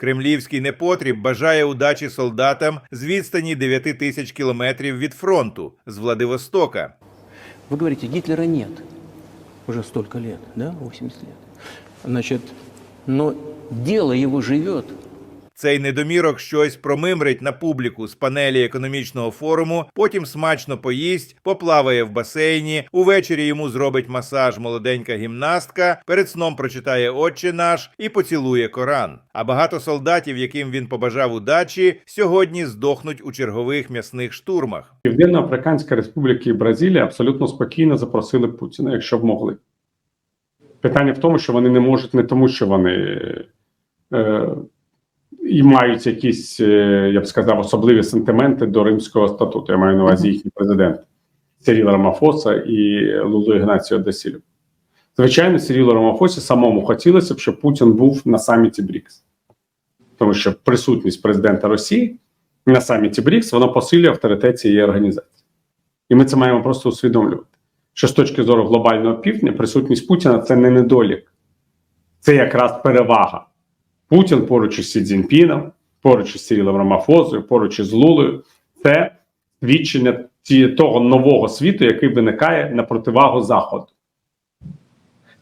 Кремлівський непотріб бажає удачі солдатам з відстані 9 тисяч кілометрів від фронту з Владивостока. Ви говорите, Гітлера нет. Уже столько лет, да, 80 лет. Значит, но дело его живет. Цей недомірок щось промимрить на публіку з панелі економічного форуму, потім смачно поїсть, поплаває в басейні. Увечері йому зробить масаж молоденька гімнастка, перед сном прочитає Отче наш і поцілує Коран. А багато солдатів, яким він побажав удачі, сьогодні здохнуть у чергових м'ясних штурмах. Південно-Африканська Республіка і Бразилія абсолютно спокійно запросили Путіна, якщо б могли. Питання в тому, що вони не можуть не тому, що вони е, і мають якісь, е, я б сказав, особливі сентименти до Римського статуту. Я маю на увазі їхній президент Сиріл Рамафоса і Лулу Ігнаціо Десілю. Звичайно, Сирілу Рамафосі самому хотілося б, щоб Путін був на саміті БРІКС. Тому що присутність президента Росії на саміті БРІКС воно посилює авторитет цієї організації. І ми це маємо просто усвідомлювати. Що з точки зору глобального півдня, присутність Путіна це не недолік, це якраз перевага. Путін поруч із Сі Цзіньпіном, поруч із Сірілом Рамафозою, поруч із Лулою це свідчення того нового світу, який виникає на противагу Заходу.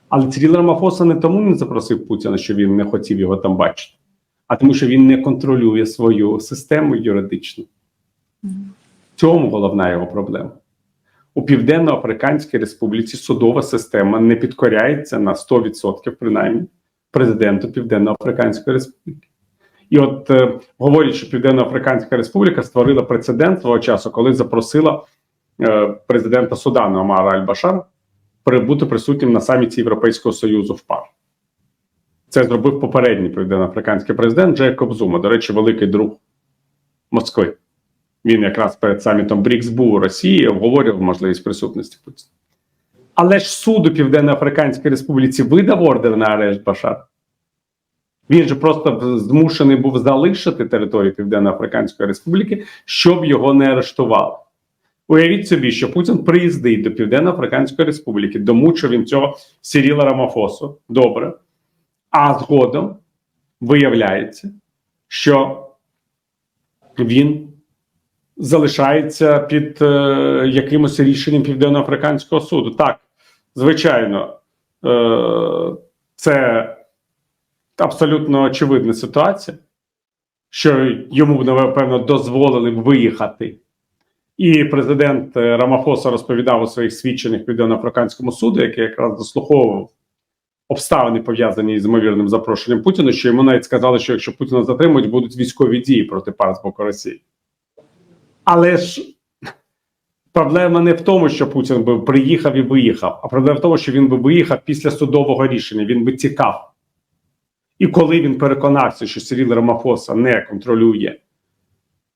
Але Циріл Рамафоса не тому не запросив Путіна, що він не хотів його там бачити, а тому, що він не контролює свою систему юридичну. В цьому головна його проблема. У Південно-Африканській Республіці судова система не підкоряється на 100% принаймні президенту Південно-Африканської Республіки. І от е, говорять, що Південно-Африканська Республіка створила прецедент свого часу, коли запросила е, президента Судану Амара Аль-Башара прибути присутнім на саміті Європейського Союзу в ПАР. Це зробив попередній південно-африканський президент Джейкоб Зума, до речі, великий друг Москви. Він якраз перед самітом БРІКС був у Росії обговорював можливість присутності Путіна. Але ж суд у Південно-Африканській Республіці видав ордер на арешт Башара. Він же просто змушений був залишити територію Південно-Африканської Республіки, щоб його не арештували. Уявіть собі, що Путін приїздить до Південно-Африканської Республіки, домучив він цього Сіріла Рамафосу. Добре. А згодом виявляється, що він залишається під е, якимось рішенням Південно-Африканського суду. Так, звичайно, е, це абсолютно очевидна ситуація, що йому напевно дозволили б виїхати. І президент е, Рамафоса розповідав у своїх свідченнях Південно-Африканському суду, який якраз дослуховував обставини пов'язані з ймовірним запрошенням Путіна, що йому навіть сказали, що якщо Путіна затримують, будуть військові дії проти пар з боку Росії. Але ж проблема не в тому, що Путін би приїхав і виїхав, а проблема в тому, що він би виїхав після судового рішення, він би тікав. І коли він переконався, що Сиріл Рамафоса не контролює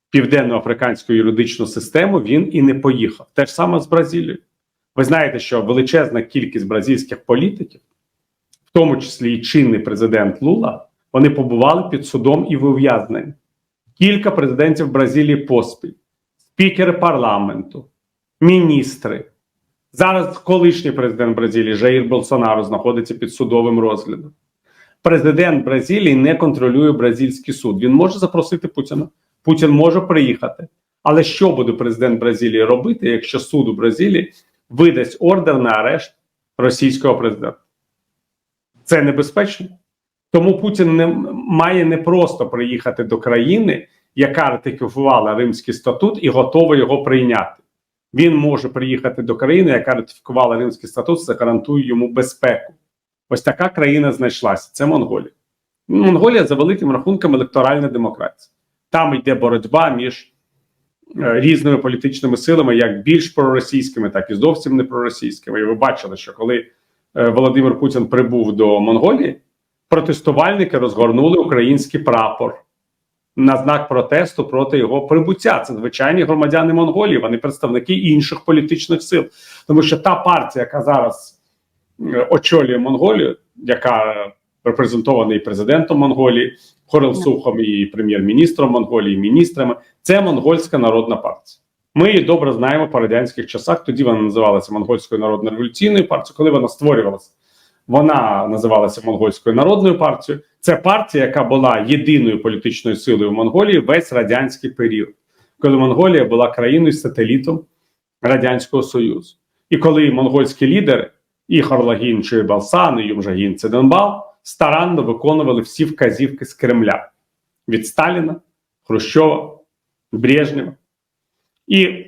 південно-африканську юридичну систему, він і не поїхав. Те ж саме з Бразилією. Ви знаєте, що величезна кількість бразильських політиків, в тому числі і чинний президент Лула, вони побували під судом і в ув'язненні. Кілька президентів Бразилії поспіль, спікери парламенту, міністри. Зараз колишній президент Бразилії Жаїр Болсонаро знаходиться під судовим розглядом. Президент Бразилії не контролює бразильський суд. Він може запросити Путіна. Путін може приїхати. Але що буде президент Бразилії робити, якщо суд у Бразилії видасть ордер на арешт російського президента? Це небезпечно. Тому Путін не має не просто приїхати до країни, яка ратифікувала Римський статут і готова його прийняти. Він може приїхати до країни, яка ратифікувала Римський статут, це гарантує йому безпеку. Ось така країна знайшлася. Це Монголія. Монголія за великим рахунком електоральна демократія. Там йде боротьба між е, різними політичними силами, як більш проросійськими, так і зовсім не проросійськими. І ви бачили, що коли е, Володимир Путін прибув до Монголії, протестувальники розгорнули український прапор на знак протесту проти його прибуття. Це звичайні громадяни Монголії, вони представники інших політичних сил. Тому що та партія, яка зараз очолює Монголію, яка репрезентована і президентом Монголії, Хорелсухом, і прем'єр-міністром Монголії, і міністрами, це монгольська народна партія. Ми її добре знаємо по радянських часах. Тоді вона називалася Монгольською народно-революційною партією, коли вона створювалася Вона називалася Монгольською народною партією. Це партія, яка була єдиною політичною силою в Монголії весь радянський період, коли Монголія була країною сателітом Радянського Союзу. І коли монгольські лідери, і Харлагін чи Балсан, і Юмжагін Циденбал старанно виконували всі вказівки з Кремля від Сталіна, Хрущова, Брежнєва. І,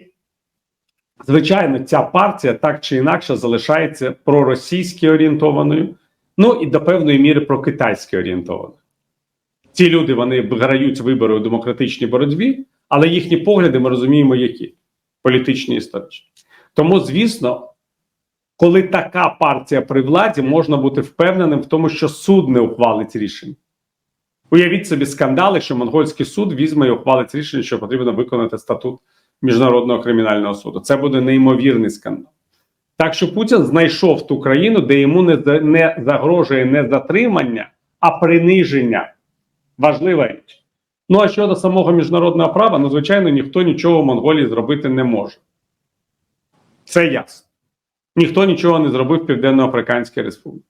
звичайно, ця партія так чи інакше залишається проросійськи орієнтованою, ну і до певної міри прокитайськи орієнтованою. Ці люди вони грають вибори у демократичній боротьбі, але їхні погляди ми розуміємо, які політичні історичні. Тому, звісно, коли така партія при владі, можна бути впевненим в тому, що суд не ухвалить рішення. Уявіть собі скандали, що монгольський суд візьме і ухвалить рішення, що потрібно виконати статут Міжнародного кримінального суду. Це буде неймовірний скандал. Так що Путін знайшов ту країну, де йому не, не загрожує не затримання, а приниження. Важлива річ. Ну а щодо самого міжнародного права, ну звичайно, ніхто нічого в Монголії зробити не може. Це ясно. Ніхто нічого не зробив в Південно-Африканській Республіці.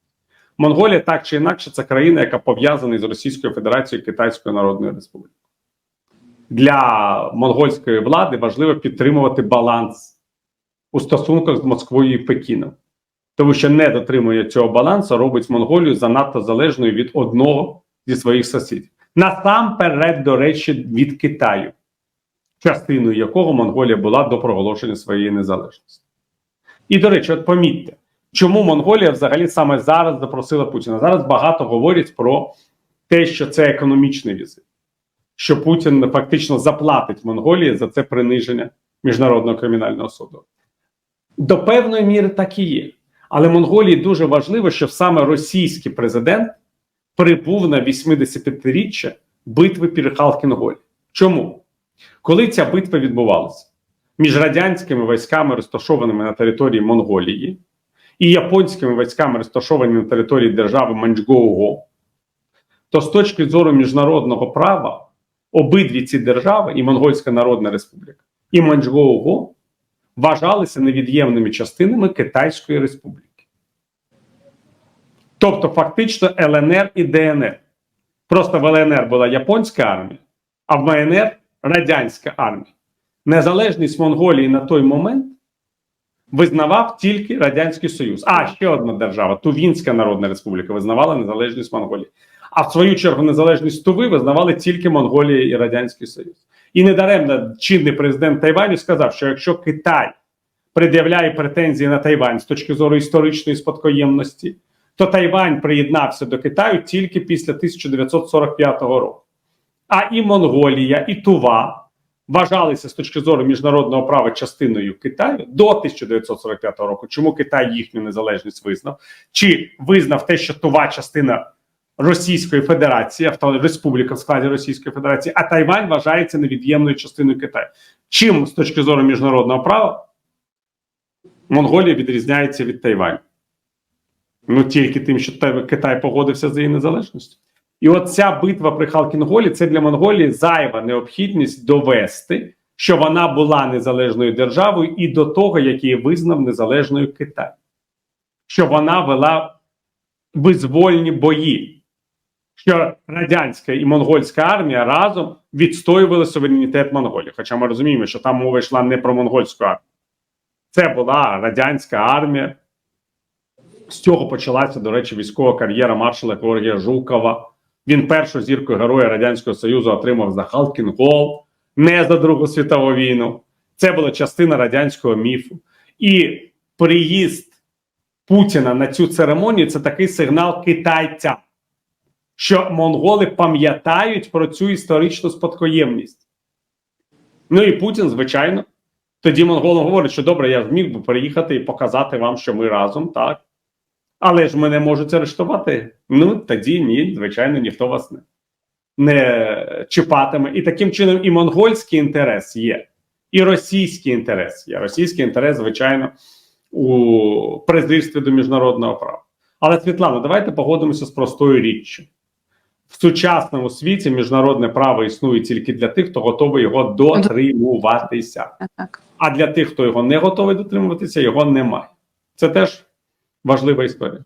Монголія так чи інакше це країна, яка пов'язана з Російською Федерацією Китайською Народною Республікою. Для монгольської влади важливо підтримувати баланс у стосунках з Москвою і Пекіном. Тому що не дотримує цього балансу, робить Монголію занадто залежною від одного зі своїх сусідів. Насамперед, до речі, від Китаю, частиною якого Монголія була до проголошення своєї незалежності. І, до речі, от помітьте, чому Монголія взагалі саме зараз запросила Путіна. Зараз багато говорять про те, що це економічний візит, що Путін фактично заплатить Монголії за це приниження Міжнародного кримінального суду. До певної міри так і є. Але Монголії дуже важливо, щоб саме російський президент прибув на 85-річчя битви під Халкінголі. Чому? Коли ця битва відбувалася між радянськими військами, розташованими на території Монголії, і японськими військами, розташованими на території держави Манчжоуго, то з точки зору міжнародного права обидві ці держави, і Монгольська Народна Республіка, і Манчжоуго, вважалися невід'ємними частинами Китайської Республіки. Тобто, фактично, ЛНР і ДНР. Просто в ЛНР була японська армія, а в МНР радянська армія. Незалежність Монголії на той момент визнавав тільки Радянський Союз. А ще одна держава Тувінська Народна Республіка визнавала незалежність Монголії. А в свою чергу незалежність Туви визнавали тільки Монголія і Радянський Союз. І недаремно чинний президент Тайваню сказав, що якщо Китай пред'являє претензії на Тайвань з точки зору історичної спадкоємності, то Тайвань приєднався до Китаю тільки після 1945 року. А і Монголія, і Тува вважалися з точки зору міжнародного права частиною Китаю до 1945 року. Чому Китай їхню незалежність визнав? Чи визнав те, що Тува частина Російської Федерації, авто республіка в складі Російської Федерації, а Тайвань вважається невід'ємною частиною Китаю? Чим з точки зору міжнародного права Монголія відрізняється від Тайваню? Ну тільки тим, що Китай погодився за її незалежністю. І от ця битва при Халкінголі це для Монголії зайва необхідність довести, що вона була незалежною державою і до того, як її визнав незалежною Китай, що вона вела визвольні бої, що радянська і монгольська армія разом відстоювали суверенітет Монголії. Хоча ми розуміємо, що там мова йшла не про монгольську армію, це була радянська армія. З цього почалася, до речі, військова кар'єра маршала Георгія Жукова. Він першу зірку Героя Радянського Союзу отримав за Халкінгол, не за Другу світову війну. Це була частина радянського міфу. І приїзд Путіна на цю церемонію це такий сигнал китайцям, що монголи пам'ятають про цю історичну спадкоємність. Ну і Путін, звичайно, тоді монголам говорить, що добре, я зміг би переїхати і показати вам, що ми разом, так. Але ж мене можуть арештувати. Ну тоді ні, звичайно, ніхто вас не, не чіпатиме. І таким чином і монгольський інтерес є, і російський інтерес є. Російський інтерес, звичайно, у презирстві до міжнародного права. Але Світлана, давайте погодимося з простою річчю. В сучасному світі міжнародне право існує тільки для тих, хто готовий його дотримуватися. Так. А для тих, хто його не готовий дотримуватися, його немає. Це теж важлива історія.